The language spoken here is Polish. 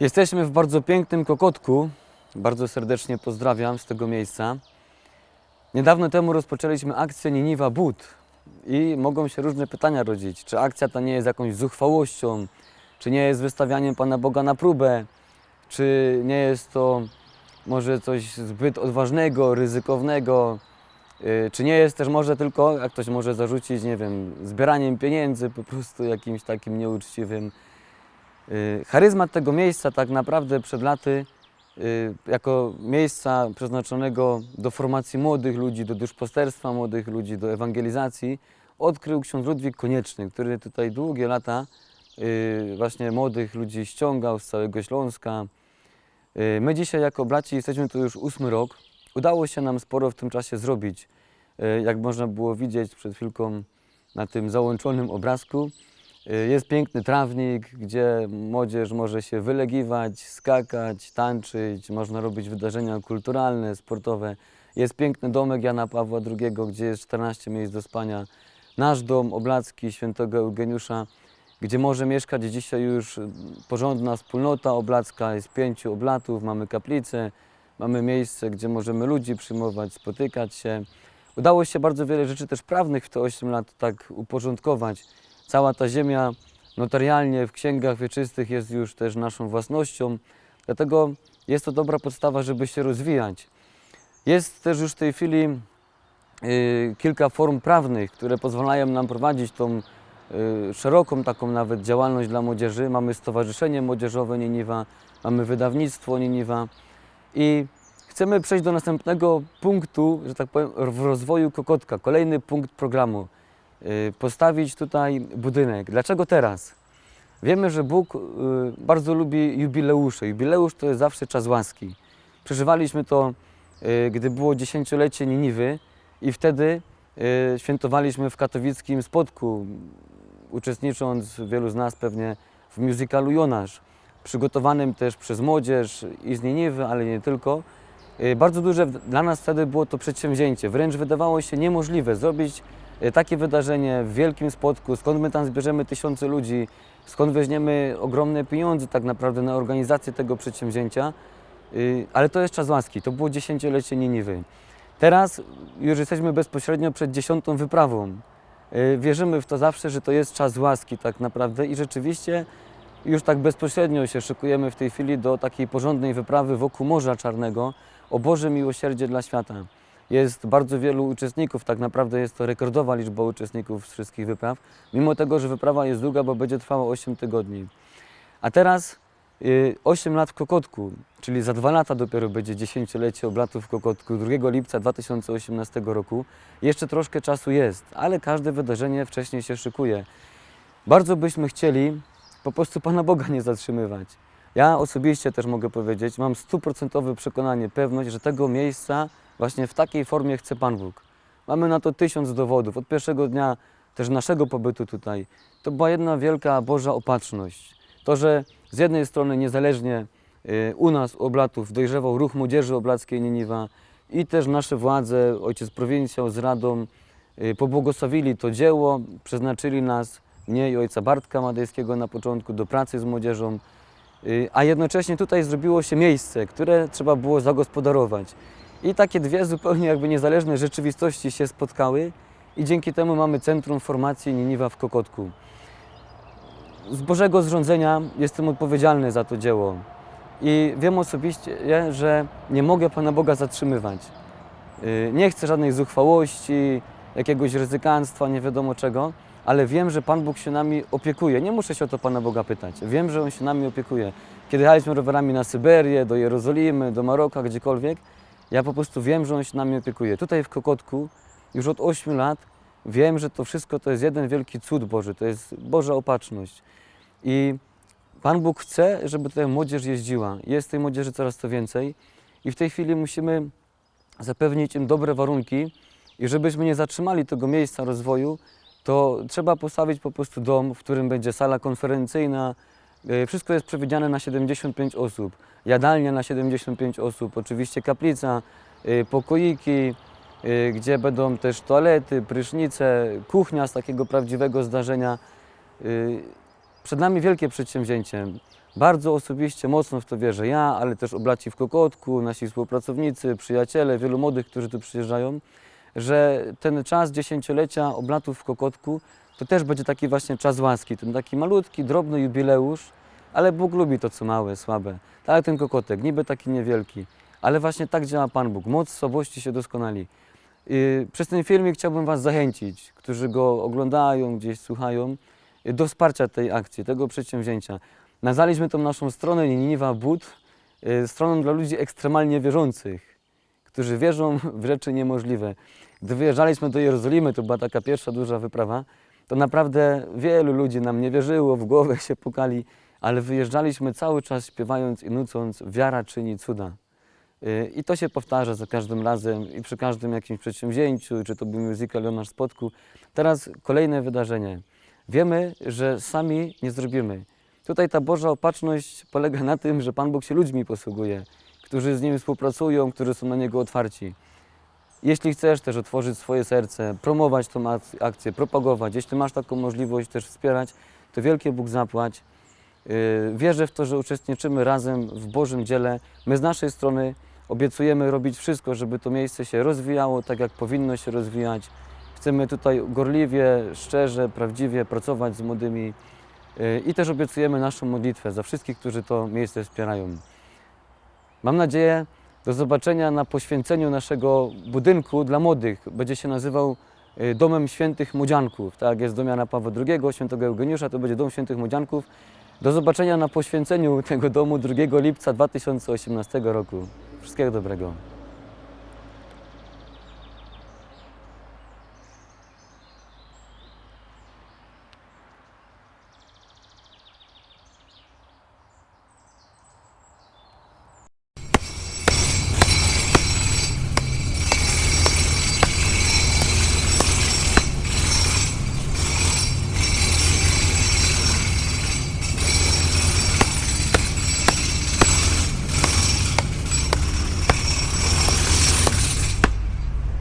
Jesteśmy w bardzo pięknym Kokotku. Bardzo serdecznie pozdrawiam z tego miejsca. Niedawno temu rozpoczęliśmy akcję Niniwa But i mogą się różne pytania rodzić. Czy akcja ta nie jest jakąś zuchwałością, czy nie jest wystawianiem Pana Boga na próbę, czy nie jest to może coś zbyt odważnego, ryzykownego, yy, czy nie jest też może tylko, jak ktoś może zarzucić, nie wiem, zbieraniem pieniędzy, po prostu jakimś takim nieuczciwym. Yy, Charyzmat tego miejsca tak naprawdę przed laty y, jako miejsca przeznaczonego do formacji młodych ludzi, do duszpasterstwa młodych ludzi, do ewangelizacji, odkrył ksiądz Ludwik Konieczny, który tutaj długie lata y, właśnie młodych ludzi ściągał z całego Śląska. Y, My dzisiaj jako braci jesteśmy tu już ósmy rok. Udało się nam sporo w tym czasie zrobić. Y, Jak można było widzieć przed chwilką na tym załączonym obrazku, Y, Jest piękny trawnik, gdzie młodzież może się wylegiwać, skakać, tańczyć, można robić wydarzenia kulturalne, sportowe. Jest piękny domek Jana Pawła II, gdzie jest 14 miejsc do spania. Nasz dom Oblacki świętego Eugeniusza, gdzie może mieszkać dzisiaj już y, porządna wspólnota oblacka. Jest pięciu oblatów, mamy kaplicę, mamy miejsce, gdzie możemy ludzi przyjmować, spotykać się. Udało się bardzo wiele rzeczy też prawnych w te 8 lat tak uporządkować. Cała ta ziemia notarialnie w księgach wieczystych jest już też naszą własnością, dlatego jest to dobra podstawa, żeby się rozwijać. Jest też już w tej chwili y, kilka form prawnych, które pozwalają nam prowadzić tą y, szeroką taką nawet działalność dla młodzieży. Mamy Stowarzyszenie Młodzieżowe Niniwa, mamy wydawnictwo Niniwa i chcemy przejść do następnego punktu, że tak powiem, w rozwoju Kokotka. Kolejny punkt programu. Y, Postawić tutaj budynek. Dlaczego teraz? Wiemy, że Bóg y, bardzo lubi jubileusze. Jubileusz to jest zawsze czas łaski. Przeżywaliśmy to, y, gdy było dziesięciolecie Niniwy i wtedy świętowaliśmy w katowickim spotku, uczestnicząc wielu z nas pewnie w musicalu Jonasz, przygotowanym też przez młodzież i z Niniwy, ale nie tylko. Bardzo duże dla nas wtedy było to przedsięwzięcie. Wręcz wydawało się niemożliwe zrobić takie wydarzenie w wielkim spotku, skąd my tam zbierzemy tysiące ludzi, skąd weźmiemy ogromne pieniądze tak naprawdę na organizację tego przedsięwzięcia. Y, Ale to jest czas łaski, to było dziesięciolecie Niniwy. Teraz już jesteśmy bezpośrednio przed dziesiątą wyprawą. Y, Wierzymy w to zawsze, że to jest czas łaski tak naprawdę i rzeczywiście już tak bezpośrednio się szykujemy w tej chwili do takiej porządnej wyprawy wokół Morza Czarnego o Boże miłosierdzie dla świata. Jest bardzo wielu uczestników, tak naprawdę jest to rekordowa liczba uczestników wszystkich wypraw, mimo tego, że wyprawa jest długa, bo będzie trwała 8 tygodni. A teraz y, 8 lat w Kokotku, czyli za dwa lata dopiero będzie dziesięciolecie oblatów w Kokotku, 2 lipca 2018 roku. Jeszcze troszkę czasu jest, ale każde wydarzenie wcześniej się szykuje. Bardzo byśmy chcieli po prostu Pana Boga nie zatrzymywać. Ja osobiście też mogę powiedzieć, mam stuprocentowe przekonanie, pewność, że tego miejsca właśnie w takiej formie chce Pan Bóg. Mamy na to tysiąc dowodów. Od pierwszego dnia też naszego pobytu tutaj to była jedna wielka Boża opatrzność. To, że z jednej strony niezależnie y, u nas, u Oblatów, dojrzewał ruch Młodzieży Oblackiej Niniwa i też nasze władze, ojciec prowincjał z Radą, y, pobłogosławili to dzieło, przeznaczyli nas, mnie i ojca Bartka Madejskiego na początku do pracy z młodzieżą, y, a jednocześnie tutaj zrobiło się miejsce, które trzeba było zagospodarować. I takie dwie zupełnie jakby niezależne rzeczywistości się spotkały i dzięki temu mamy Centrum Formacji Niniwa w Kokotku. Z Bożego zrządzenia jestem odpowiedzialny za to dzieło i wiem osobiście, że nie mogę Pana Boga zatrzymywać. Y, Nie chcę żadnej zuchwałości, jakiegoś ryzykanstwa, nie wiadomo czego, ale wiem, że Pan Bóg się nami opiekuje. Nie muszę się o to Pana Boga pytać. Wiem, że On się nami opiekuje. Kiedy jechaliśmy rowerami na Syberię, do Jerozolimy, do Maroka, gdziekolwiek, ja po prostu wiem, że On się nami opiekuje. Tutaj w Kokotku już od 8 lat wiem, że to wszystko to jest jeden wielki cud Boży, to jest Boża opatrzność. I Pan Bóg chce, żeby tutaj młodzież jeździła. Jest tej młodzieży coraz to więcej i w tej chwili musimy zapewnić im dobre warunki i żebyśmy nie zatrzymali tego miejsca rozwoju, to trzeba postawić po prostu dom, w którym będzie sala konferencyjna. E, Wszystko jest przewidziane na 75 osób. Jadalnia na 75 osób, oczywiście kaplica, e, pokoiki, e, gdzie będą też toalety, prysznice, kuchnia z takiego prawdziwego zdarzenia. Przed nami wielkie przedsięwzięcie. Bardzo osobiście mocno w to wierzę ja, ale też oblaci w Kokotku, nasi współpracownicy, przyjaciele, wielu młodych, którzy tu przyjeżdżają, że ten czas dziesięciolecia oblatów w Kokotku to też będzie taki właśnie czas łaski, ten taki malutki, drobny jubileusz, ale Bóg lubi to, co małe, słabe. Tak ten kokotek, niby taki niewielki, ale właśnie tak działa Pan Bóg. Moc słabości się doskonali. Yy, Przez ten filmik chciałbym Was zachęcić, którzy go oglądają, gdzieś słuchają, do wsparcia tej akcji, tego przedsięwzięcia. Nazwaliśmy tą naszą stronę Niniwa Bud yy, stroną dla ludzi ekstremalnie wierzących, którzy wierzą w rzeczy niemożliwe. Gdy wyjeżdżaliśmy do Jerozolimy, to była taka pierwsza duża wyprawa, to naprawdę wielu ludzi nam nie wierzyło, w głowę się pukali, ale wyjeżdżaliśmy cały czas śpiewając i nucąc Wiara czyni cuda. Y, I to się powtarza za każdym razem i przy każdym jakimś przedsięwzięciu, czy to był musical o nasz spotku. Teraz kolejne wydarzenie. Wiemy, że sami nie zrobimy. Tutaj ta Boża opatrzność polega na tym, że Pan Bóg się ludźmi posługuje, którzy z Nim współpracują, którzy są na Niego otwarci. Jeśli chcesz też otworzyć swoje serce, promować tą ak- akcję, propagować, jeśli masz taką możliwość też wspierać, to wielkie Bóg zapłać. Yy, Wierzę w to, że uczestniczymy razem w Bożym dziele. My z naszej strony obiecujemy robić wszystko, żeby to miejsce się rozwijało tak, jak powinno się rozwijać. Chcemy tutaj gorliwie, szczerze, prawdziwie pracować z młodymi yy, i też obiecujemy naszą modlitwę za wszystkich, którzy to miejsce wspierają. Mam nadzieję, do zobaczenia na poświęceniu naszego budynku dla młodych. Będzie się nazywał y, Domem Świętych Młodzianków. Tak jest dom Jana Pawła II, świętego Eugeniusza, to będzie Dom Świętych Młodzianków. Do zobaczenia na poświęceniu tego domu 2 lipca 2018 roku. Wszystkiego dobrego.